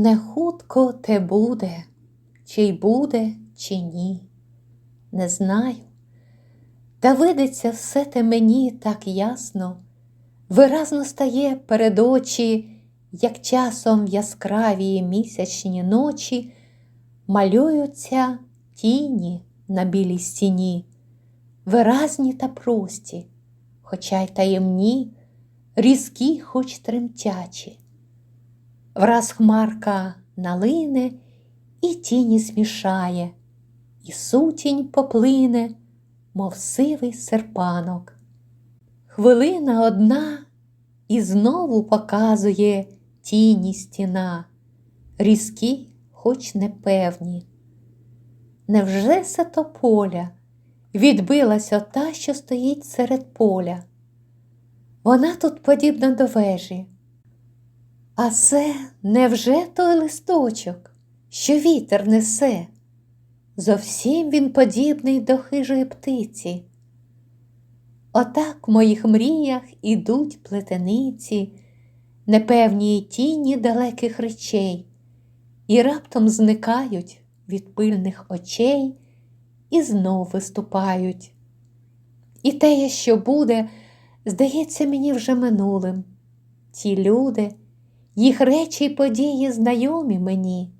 Не хутко те буде, чи й буде, чи ні, не знаю. Та видиться все те мені так ясно, виразно стає перед очі, як часом яскраві місячні ночі малюються тіні на білій стіні, виразні та прості, хоча й таємні, різкі, хоч тремтячі. Враз хмарка налине і тіні змішає, і сутінь поплине, мов сивий серпанок. Хвилина одна і знову показує тіні стіна, різкі, хоч непевні. Невже се то поля відбилася та, що стоїть серед поля? Вона тут подібна до вежі. А це невже той листочок, що вітер несе? Зовсім він подібний до хижої птиці. Отак в моїх мріях ідуть плетениці, непевні тіні далеких речей, і раптом зникають від пильних очей і знов виступають. І те, що буде, здається мені вже минулим. Ті люди, їх речі й події знайомі мені,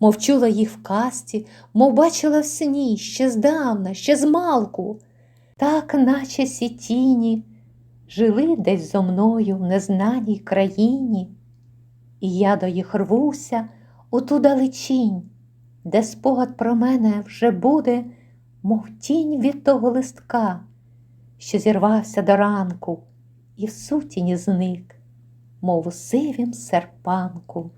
мов чула їх в касті, мов бачила в сні ще здавна, ще змалку, так, наче сі тіні, жили десь зо мною в незнаній країні, і я до їх рвуся у ту далечінь, де спогад про мене вже буде, мов тінь від того листка, що зірвався до ранку і в сутіні зник, мов сивім серпанку.